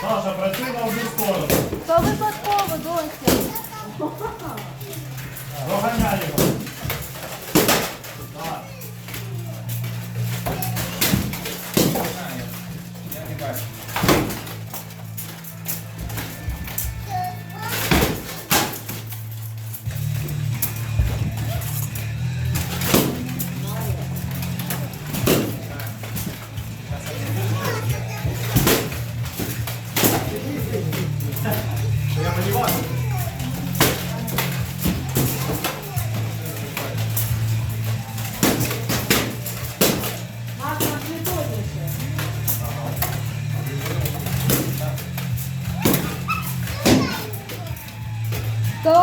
Саша, працюй на одну сторону. То випадково, досі. Доганяй його. Так. Я не бачу. То